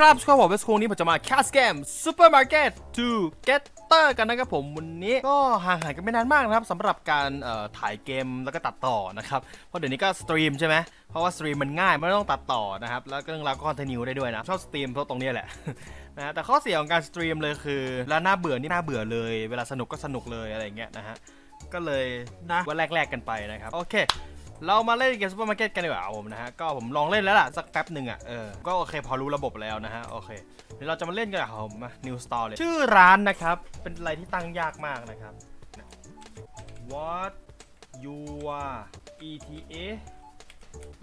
ครับช่วงผมเวสคูนี้ผมจะมาแคสเกมซูเปอร์มาร์เก็ตทูเกตเตอร์กันนะครับผมวันนี้ก็ห่างหายกันไม่นานมากนะครับสำหรับการถ่ายเกมแล้วก็ตัดต่อนะครับ เพราะเดี๋ยวนี้ก็สตรีมใช่ไหมเพราะว่าสตรีมมันง่ายไม่ต้องตัดต่อนะครับ แล้วก็เรื่องราวก็คอนเทนิวได้ด้วยนะ ชอบสตรีมเพราะตรงนี้แหละนะแต่ข้อเสียของการสตรีมเลยคือแล้วน่าเบื่อนี่น่าเบื่อเลย เวลาสนุกก็สนุกเลยอะไรอย่างเงี้ยนะฮะก็เลยนะว่าแลกๆกันไปนะครับโอเค เรามาเล่นเกมซูเปอร์มาร์เก็ตกันดีกว่าผมนะฮะ ก็ผมลองเล่นแล้วล่ะ สักแป๊บหนึ่งอะ เออ ก็โอเคพอรู้ระบบแล้วนะฮะ โอเค เดี๋ยวเราจะมาเล่นกันครับผมมา New Store เลยชื่อร้านนะครับ เป็นอะไรที่ตั้งยากมากนะครับ What you are ETA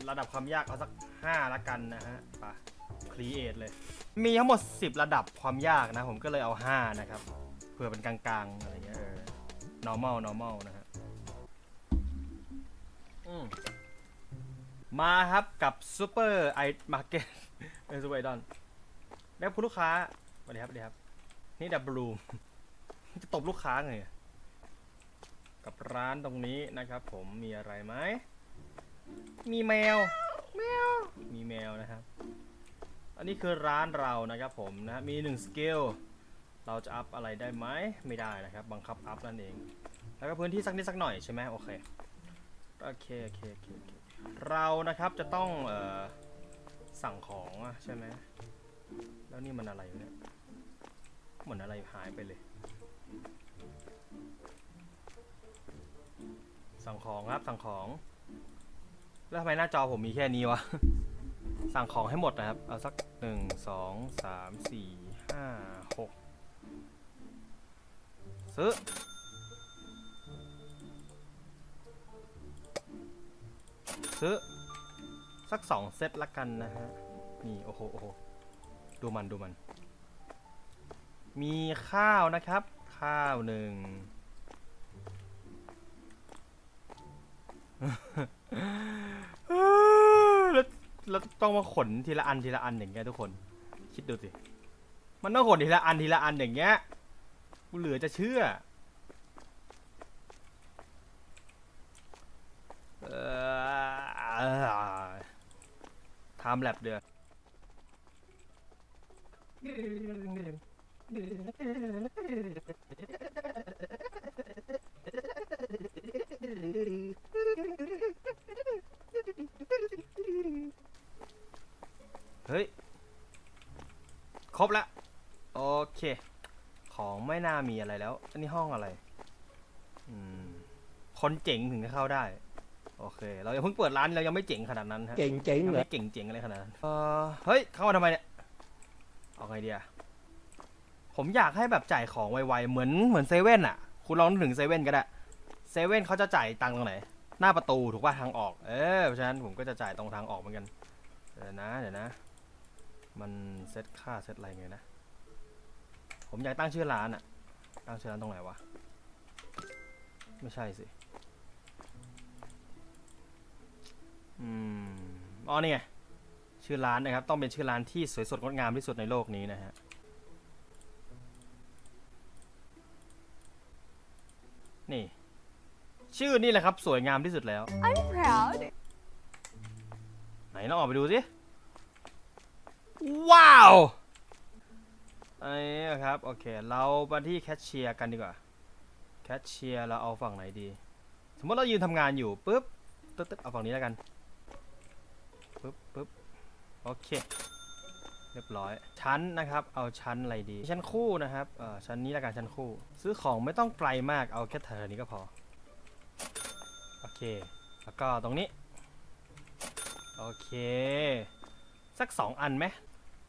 ระดับความยากเอาสัก 5 ละกันนะฮะไป Create เลย มีทั้งหมด 10 ระดับความยากนะ ผมก็เลยเอา 5 นะครับ เผื่อเป็นกลางๆ อะไรเงี้ยเออ normal normal นะฮะ มาครับกับซูเปอร์ไอมาร์เก็ตเป็นซูเปอร์ไอดอนแล้วคุณลูกค้าสวัสดีครับสวัสดีครับ นี่ดับบลูมจะตบลูกค้าไงกับร้านตรงนี้นะครับ ผมมีอะไรไหมมีแมวแมวมีแมวนะครับ อันนี้คือร้านเรานะครับผมนะมีหนึ่งสกิลเราจะอัพอะไรได้ไหมไม่ได้นะครับ บังคับอัพนั่นเอง แล้วก็พื้นที่สักนิดสักหน่อยใช่ไหมโอเค โอเคโอเคโอเคโอเคเรานะครับจะต้องเอ่อสั่งของอะใช่ไหมแล้วนี่มันอะไรวะเนี่ยเหมือนอะไรหายไปเลย สั่งของครับสั่งของ แล้วทำไมหน้าจอผมมีแค่นี้วะ สั่งของให้หมดนะครับ เอาสักหนึ่งสองสามสี่ห้าหกซื้อ ซื้อ สักสองเซตละกันนะฮะ นี่ โอ้โหโอ้โหดูมันดูมัน มีข้าวนะครับ ข้าวหนึ่งแล้วแล้วต้องมาขนทีละอันทีละอันอย่างเงี้ยทุกคน คิดดูสิ มันต้องขนทีละอันทีละอันอย่างเงี้ยกูเหลือจะเชื่อ เอ่อ ทำแลบเดือเฮ้ย ครบละ โอเค ของไม่น่ามีอะไรแล้ว อันนี้ห้องอะไร อืม คนเจ๋งถึงจะเข้าได้ เคเรายังเพิ่งเปิดร้านเรายังไม่เจ๋งขนาดนั้นฮะเก่งเจ๋งยังเหรอไม่เก่งเจ๋งอะไรขนาดนั้นเออเฮ้ยเข้ามาทำไมเนี่ยเอาไงดีอะผมอยากให้แบบจ่ายของไวๆเหมือนเหมือนเซเว่นอะคุณลองนึกถึงเซเว่นก็ได้เซเว่นเขาจะจ่ายตังค์ตรงไหน หน้าประตูถูกป่ะทางออก เออเพราะฉะนั้นผมก็จะจ่ายตรงทางออกเหมือนกันเดี๋ยวนะเดี๋ยวนะ มันเซตค่าเซตอะไรไงนะ ผมอยากตั้งชื่อร้านอะตั้งชื่อร้านตรงไหนวะ ไม่ใช่สิ อืมอ๋อนี่ไงชื่อร้านนะครับ ต้องเป็นชื่อร้านที่สวยสดงดงามที่สุดในโลกนี้นะฮะนี่ ชื่อนี่แหละครับ สวยงามที่สุดแล้ว I'm proud. ไหนลองออกไปดูสิว้าวไอ้นี่ครับ โอเค เรามาที่แคชเชียร์กันดีกว่า แคชเชียร์เราเอาฝั่งไหนดี สมมติเรายืนทำงานอยู่ปุ๊บตึ๊ดตึ๊ดเอาฝั่งนี้แล้วกัน ปึ๊บปึ๊บโอเค เรียบร้อย ชั้นนะครับ เอาชั้นอะไรดี ชั้นคู่นะครับ เอ่อชั้นนี้ล้วกันชั้นคู่ ซื้อของไม่ต้องไกลมาก เอาแค่แถวนี้ก็พอ โอเค แล้วก็ตรงนี้ โอเค สักสองอันไหม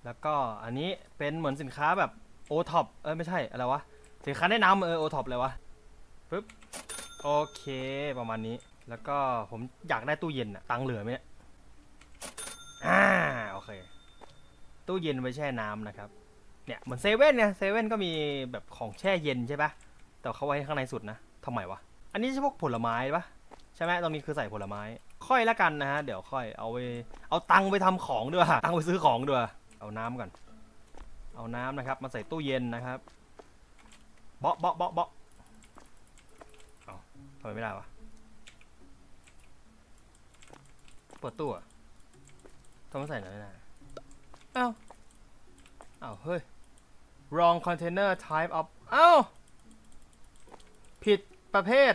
แล้วก็อันนี้เป็นเหมือนสินค้าแบบโอท็อป เออไม่ใช่ อะไรวะ สินค้าแนะนำเออโอท็อปเลยวะปึ๊บ โอเค ประมาณนี้ แล้วก็ผมอยากได้ตู้เย็นอะตังเหลือไหมเนี่ย อ่าโอเค ตู้เย็นไว้แช่น้ำนะครับ เนี่ยเหมือนเซเว่นเนี่ยเซเว่นก็มีแบบของแช่เย็นใช่ปะแต่เขาไว้ข้างในสุดนะทำไมวะ อันนี้ใช่พวกผลไม้ปะใช่ไหมตรงนี้คือใส่ผลไม้ ค่อยละกันนะฮะ เดี๋ยวค่อยเอาไปเอาตังค์ไปทำของด้วยตังค์ไปซื้อของด้วย เอาน้ำก่อน เอาน้ำนะครับ มาใส่ตู้เย็นนะครับ เบาะเบาะเบาะเบาะเอาทำไมไม่ได้วะ เปิดตู้อะทำไมใส่หน่อยไม่ได้อ้าว้าวเฮ้ย wrong container type of เอ้าผิดประเภท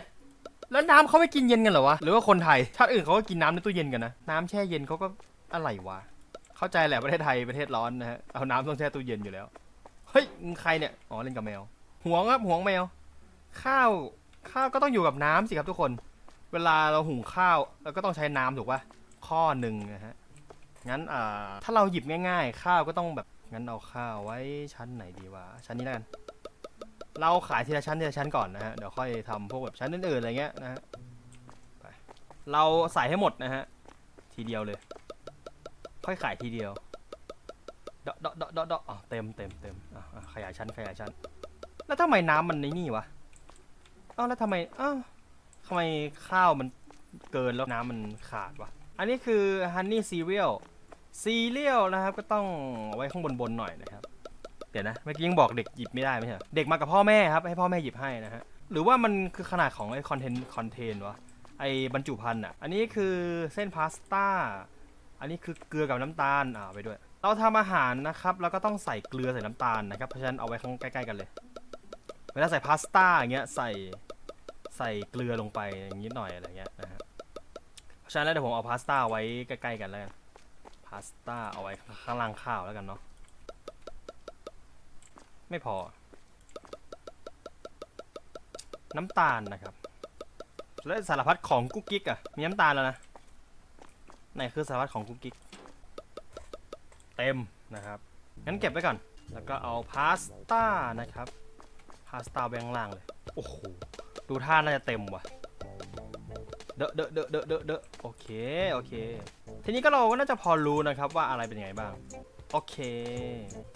แล้วน้ำเขาไม่กินเย็นกันเหรอวะ หรือว่าคนไทย ชาติอื่นเขาก็กินน้ำในตู้เย็นกันนะ น้ำแช่เย็นเขาก็อะไรวะ เข้าใจแหละประเทศไทยประเทศร้อนนะฮะ เอาน้ำต้องแช่ตู้เย็นอยู่แล้ว เฮ้ยมึงใครเนี่ย อ๋อเล่นกับแมว ห่วงครับห่วงแมว ข้าวข้าวก็ต้องอยู่กับน้ำสิครับทุกคน เวลาเราหุงข้าวเราก็ต้องใช้น้ำถูกปะข้อหนึ่งนะฮะ งั้นอ่าถ้าเราหยิบง่าย ๆ ข้าวก็ต้องแบบ งั้นเอาข้าวไว้ชั้นไหนดีวะ ชั้นนี้แล้วกัน เราขายทีละชั้นทีละชั้นก่อนนะฮะ เดี๋ยวค่อยทำพวกแบบชั้นอื่นๆอะไรเงี้ยนะฮะไปเราใส่ให้หมดนะฮะ ทีเดียวเลย ค่อยขายทีเดียวเดาะเดาะเดาะเดาะเดาะอ๋อเต็มเต็มเต็มอะขยายชั้นขยายชั้น แล้วทำไมน้ำมันในนี่วะเอ้าแล้วทำไมอ้าวทำไมข้าวมันเกินแล้วน้ำมันขาดวะ อันนี้คือ honey cereal ซีเรียล ซีเรียลนะครับก็ต้องไว้ข้างบนบนๆหน่อยนะครับ เดี๋ยวนะเมื่อกี้ยังบอกเด็กหยิบไม่ได้ไม่ใช่เด็กมากับพ่อแม่ครับให้พ่อแม่หยิบให้นะฮะหรือว่ามันคือขนาดของไอคอนเทนต์คอนเทนวะไอบรรจุภัณฑ์อะอันนี้คือเส้นพาสต้าอันนี้คือเกลือกับน้ำตาลอ่าไปด้วย เราทำอาหารนะครับแล้วก็ต้องใส่เกลือใส่น้ำตาลนะครับเพราะฉะนั้นเอาไว้ข้างใกล้ๆกันเลยเวลาใส่พาสต้าอย่างเงี้ยใส่ใส่เกลือลงไปอย่างนี้หน่อยอะไรเงี้ยนะฮะเพราะฉะนั้นแล้วเดี๋ยวผมเอาพาสต้าไว้ใกล้ๆกันแล้วกัน พาสต้าเอาไว้ข้างล่างข้าวแล้วกันเนาะไม่พอ น้ำตาลนะครับ และสารพัดของกุ๊กกิ๊กอะมีน้ำตาลแล้วนะไหนคือสารพัดของกุ๊กกิ๊กเต็มนะครับงั้นเก็บไว้ก่อน แล้วก็เอาพาสต้านะครับพาสต้าแบงล่างเลยโอ้โหดูท่าน่าจะเต็มว่ะเดอะเดอะเดอะเดอะเดอะเดอะโอเคโอเค ทีนี้ก็เราก็น่าจะพอรู้นะครับว่าอะไรเป็นยังไงบ้าง โอเค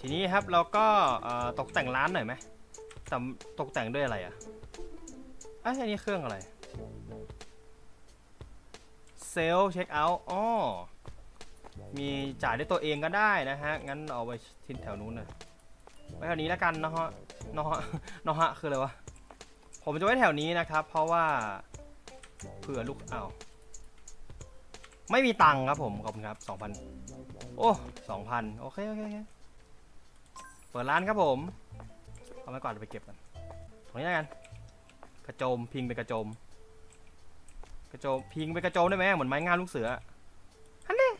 ทีนี้ครับเราก็ตกแต่งร้านหน่อยไหมแต่ตกแต่งด้วยอะไรอะไอ้ยอันนี้เครื่องอะไร เซลเช็คเอาท์อ๋อมีจ่ายด้วยตัวเองก็ได้นะฮะ งั้นเอาไว้ที่แถวนู้นนะไว้แถวนี้แล้วกันนะฮะนะฮะนะฮะคืออะไรวะ ผมจะไว้แถวนี้นะครับ เพราะว่าเผื่อลูกเอ้า ไม่มีตังค์ครับผม ขอบคุณครับสองพันโอ้สองพันโอเคโอเคโอเคเปิดร้านครับผม เอาไว้ก่อนเดี๋ยวไปเก็บกันตรงนี้แล้วกัน กระโจมพิงไปกระโจม กระโจมพิงไปกระโจมได้ไหมเหมือนไม้งามลูกเสืออันนี้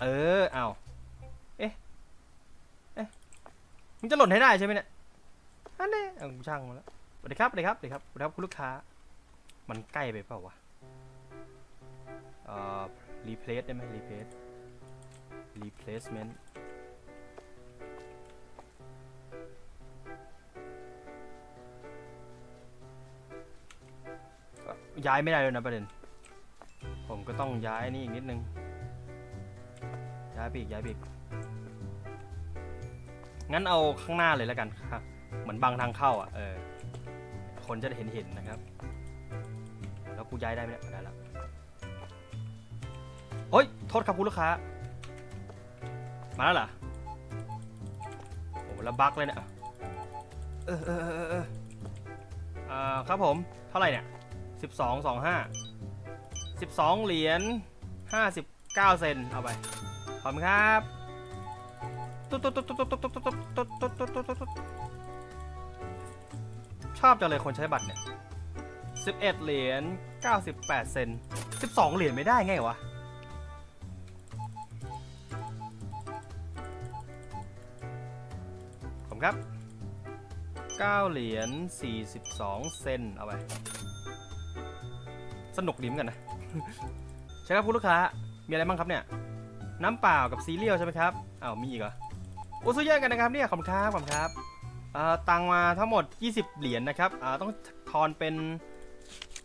เออเอาเอ๊ะเอ๊ะมึงจะหล่นให้ได้ใช่ไหมเนี่ยอันนี้เอาช่างมาแล้วสวัสดีครับสวัสดีครับสวัสดีครับสวัสดีครับคุณลูกค้า มันใกล้ไปเปล่าวะ อ่อ replace ได้ไหม replace replacement ย้ายไม่ได้เลยนะประเด็น ผมก็ต้องย้ายนี่อีกนิดนึง ย้ายไปอีกย้ายไปอีก งั้นเอาข้างหน้าเลยแล้วกันครับ เหมือนบังทางเข้าอะ เออ คนจะได้เห็นเห็นนะครับ แล้วกูย้ายได้ไหมเนี่ยได้แล้ว โอ๊ยโทษครับคุณลูกค้า มาแล้วเหรอ โอ้แล้วบั๊กเลยเนี่ย เออเออเออเออเอออ่าครับผม เท่าไหร่เนี่ยสิบสองสองห้าสิบสองเหรียญห้าสิบเก้าเซนเอาไป ขอบคุณครับตุ๊ดตุ๊ดตุ๊ดตุ๊ดตุ๊ดตุ๊ดตุ๊ดตุ๊ดตุ๊ดตุ๊ดตุ๊ดตุ๊ดตุ๊ดชอบจังเลยคนใช้บัตรเนี่ยสิบเอ็ดเหรียญเก้าสิบแปดเซนสิบสองเหรียญไม่ได้ไงวะ ครับ 9 เหรียญ 42 เซนเอาไป สนุกดีเหมกันนะ ใช่ครับคุณลูกค้า มีอะไรบ้างครับเนี่ย น้ำเปล่ากับซีเรียลใช่ไหมครับอ้าวมีอีกเหรอโอ้ซื้อเยอะกันนะครับเนี่ยขอบคุณครับขอบคุณครับตังมาทั้งหมด 20 เหรียญนะครับต้องทอนเป็น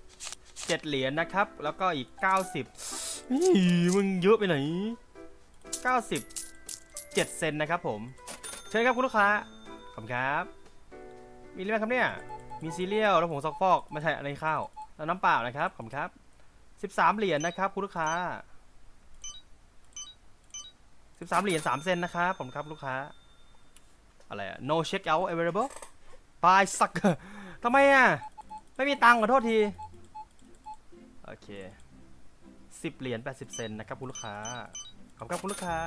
7 เหรียญนะครับ แล้วก็อีก 90นี่มึงเยอะไปไหน 90 7 เซนนะครับผม เชิญครับคุณลูกค้า ขอบคุณครับ มีอะไรบ้างครับเนี่ย มีซีเรียลแล้วผงซักฟอกไม่ใช่อะไรข้าว แล้วน้ำเปล่านะครับ ขอบคุณครับ 13 เหรียญนะครับคุณลูกค้า 13 เหรียญ3เซนนะครับผมครับลูกค้า อะไรอะ no check out available buy sucker ทำไมอะไม่มีตังค์ขอโทษที โอเค 10 เหรียญ80 เซนนะครับคุณลูกค้า ขอบคุณครับคุณลูกค้า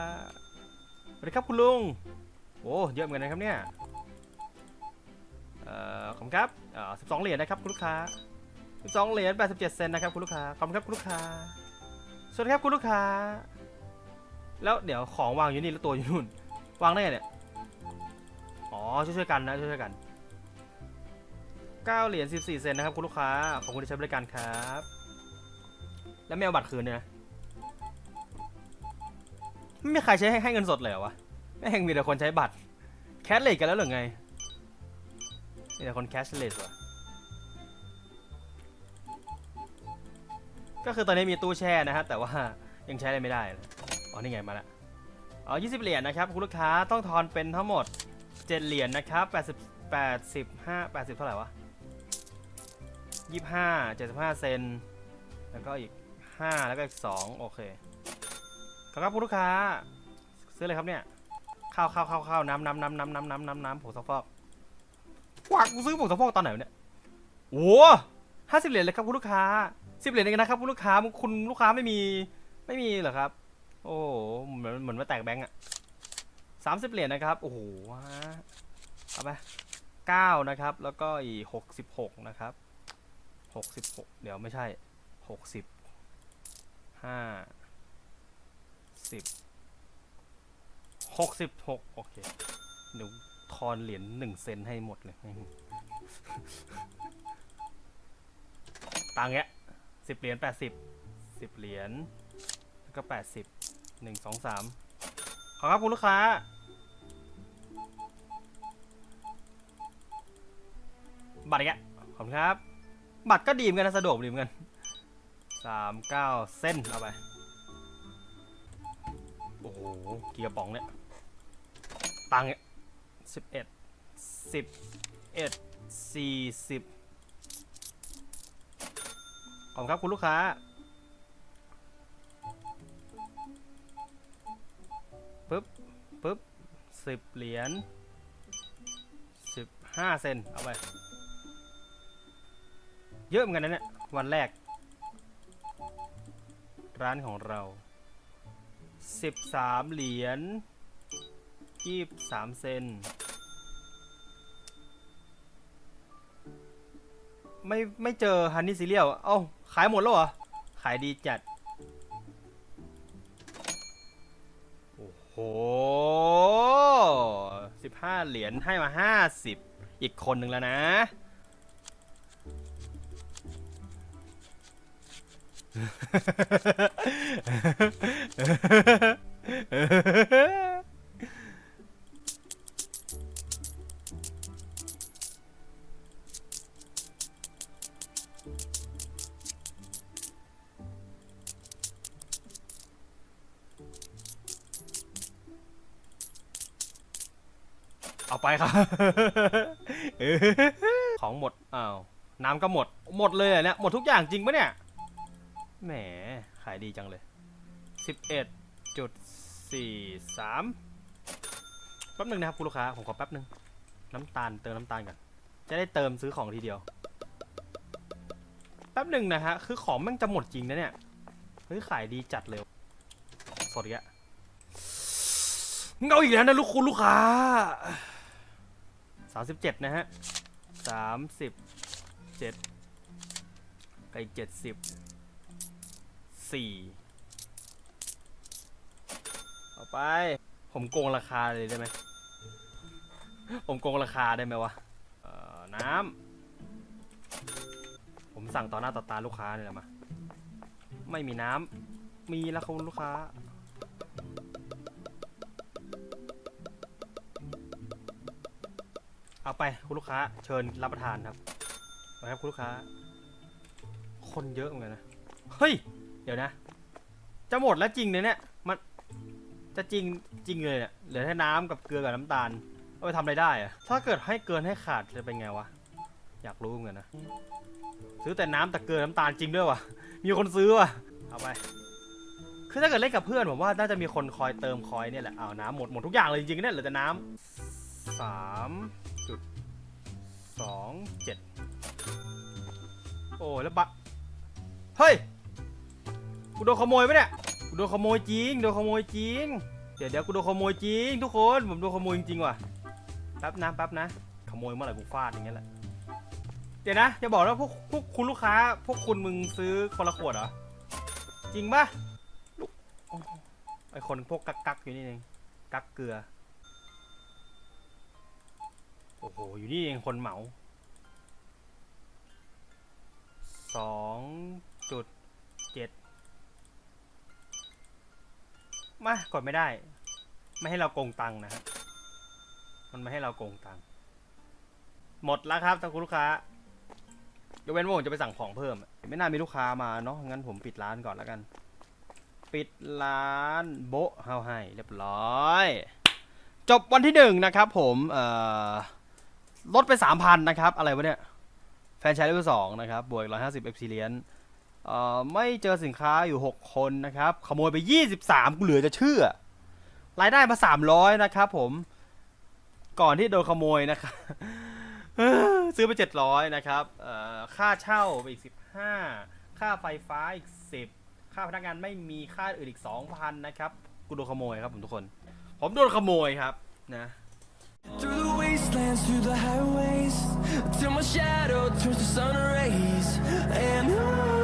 สวัสดีครับคุณลุง โอ้เยอะเหมือนกันนะครับเนี่ยเอ่อขอบคุณครับเอ่อ12เหรียญนะครับคุณลูกค้า12เหรียญ87เซนต์นะครับคุณลูกค้าขอบคุณครับคุณลูกค้าสวัสดีครับคุณลูกค้า แล้วเดี๋ยวของวางอยู่นี่แล้วตัวอยู่นู่นวางได้ไงเนี่ยอ๋อช่วยๆกันนะช่วยๆกัน9เหรียญ14 เซนนะครับคุณลูกค้า ขอบคุณที่ใช้บริการครับ แล้วไม่เอาบัตรคืนด้วยนะ ไม่มีใครใช้ให้ให้เงินสดเลยเหรอวะ แม่งมีแต่คนใช้บัตร แคชเลสกันแล้วหรือไง มีแต่คนแคชเลสวะก็คือตอนนี้มีตู้แช่นะฮะ แต่ว่ายังใช้อะไรไม่ได้อ๋อนี่ไงมาละอ๋อ20 เหรียญนะครับ คุณลูกค้าต้องทอนเป็นทั้งหมด 7 เหรียญนะครับ80 85 80 เท่าไหร่วะ 25 75 เซน แล้วก็อีก 5 แล้วก็อีก 2 โอเค ขอบคุณครับคุณลูกค้า ซื้ออะไรครับเนี่ย ข้าวข้าวข้าวข้าวน้ำน้ำน้ำน้ำน้ำน้ำน้ำน้ำผงซักฟอกวักกูซื้อผงซักฟอกตอนไหนวะเนี่ยโอ้ห้าสิบเหรียญเลยครับคุณลูกค้าสิบเหรียญเองนะครับคุณลูกค้าคุณลูกค้าไม่มีไม่มีเหรอครับ โอ้โหเหมือนเหมือนมาแตกแบงก์อะสามสิบเหรียญนะครับโอ้โหเอาไปเก้านะครับ แล้วก็อีหกสิบหกนะครับหกสิบหกเดี๋ยวไม่ใช่หกสิบห้าสิบ หกสิบหกโอเคเดี๋ยวทอนเหรียญหนึ่งเซนให้หมดเลย ตังค์เนี้ยสิบเหรียญแปดสิบสิบเหรียญแล้วก็แปดสิบหนึ่งสองสามขอครับคุณลูกค้า บัตรอีกแล้วขอบคุณครับ บัตรก็ดีเหมือนกันนะสะดวกดีเหมือนกันสามเก้าเส้นเอาไป โอ้โหกี่กระป๋องเนี่ย ตังค์สิบเอ็ดสิบเอ็ดสี่สิบขอบคุณครับคุณลูกค้า ปึ๊บ ปึ๊บสิบเหรียญสิบห้าเซน เอาไป เยอะเหมือนกันนะเนี่ย วันแรก ร้านของเรา สิบสามเหรียญยี่สามเซน ไม่ ไม่เจอฮันนี่ซีเรียล เอ้า ขายหมดแล้วเหรอ ขายดีจัด โอ้โหสิบห้าเหรียญให้มาห้าสิบอีกคนหนึ่งแล้วนะ เอาไปครับ ของหมด อ้าว น้ำก็หมด หมดเลยเหรอเนี่ย หมดทุกอย่างจริงปะเนี่ย แหม ขายดีจังเลยสิบเอ็ดจุดสี่สามแป๊บหนึ่งนะครับคุณลูกค้า ผมขอแป๊บหนึ่งน้ำตาลเติมน้ำตาลก่อน จะได้เติมซื้อของทีเดียว แป๊บหนึ่งนะฮะ คือของม่งจะหมดจริงนะเนี่ย เฮ้ย ขายดีจัดเลย สดอีกแล้วเงาอีกแล้วนะลูกคุณลูกค้าสามสิบเจ็ดนะฮะสามสิบเจ็ดไปเจ็ด สี่เอาไป ผมโกงราคาเลยได้ไหม ผมโกงราคาได้ไหมวะ เอ่อ น้ำ ผมสั่งต่อหน้าต่อตาลูกค้าเนี่ยแหละมา ไม่มีน้ำ มีแล้วคุณลูกค้า เอาไปคุณลูกค้า เชิญรับประทานครับไปครับคุณลูกค้า คนเยอะเหมือนกันนะ เฮ้ย เดี๋ยวนะ จะหมดแล้วจริงเนี่ยเนี่ยมันจะจริงจริงเลยเนี่ยเหลือแค่น้ำกับเกลือกับน้ำตาลเอาไปทำอะไรได้อะถ้าเกิดให้เกินให้ขาดจะเป็นไงวะอยากรู้เหมือนกันนะซื้อแต่น้ำแต่เกลือน้ำตาลจริงด้วยวะมีคนซื้อวะเอาไปคือถ้าเกิดเล่นกับเพื่อนผมว่าน่าจะมีคนคอยเติมคอยเนี่ยแหละเอาน้ำหมดหมดทุกอย่างเลยจริงๆเนี่ยเหลือแต่น้ำสามจุดสองเจ็ดโอ้แล้วบะเฮ้ย กูโดนขโมยปะเนี่ย กูโดนขโมยจริง โดนขโมยจริง เดี๋ยวเดี๋ยวกูโดนขโมยจริงทุกคน ผมโดนขโมยจริงๆว่ะ แป๊บนะแป๊บนะ ขโมยเมื่อไหร่กูฟาดอย่างเงี้ยแหละ เดี๋ยวนะจะบอกว่าพวกพวกคุณลูกค้า พวกคุณมึงซื้อคนละขวดเหรอ จริงปะลูกไอคนพวกกักกักอยู่นี่เอง กักเกลือ โอ้โห อยู่นี่เองคนเหมาสองจุด มากดไม่ได้ ไม่ให้เราโกงตังค์นะครับมันไม่ให้เราโกงตังค์หมดแล้วครับท่านคุณลูกค้ายกเว้นว่าผมจะไปสั่งของเพิ่ม ไม่น่ามีลูกค้ามาเนาะงั้นผมปิดร้านก่อนแล้วกัน ปิดร้านโบะเฮาให้เรียบร้อย จบวันที่หนึ่งนะครับ ผมเอ่อลดไปสามพันนะครับ อะไรวะเนี่ย แฟนชายเลเวลสองนะครับ บวกร้อยห้าสิบเอ็กซิเลียน เอ่อไม่เจอสินค้าอยู่หกคนนะครับ ขโมยไปยี่สิบสามกูเหลือจะเชื่อ รายได้มาสามร้อยนะครับผม ก่อนที่โดนขโมยนะครับ ซื้อไปเจ็ดร้อยนะครับค่าเช่าไปอีกสิบห้าค่าไฟฟ้าอีกสิบค่าพนักงานไม่มีค่าอื่นอีกสองพันนะครับกูโดนขโมยครับผมทุกคน ผมโดนขโมยครับนะ Through the wastelands, through the highways, till my shadow turns to sun rays, and on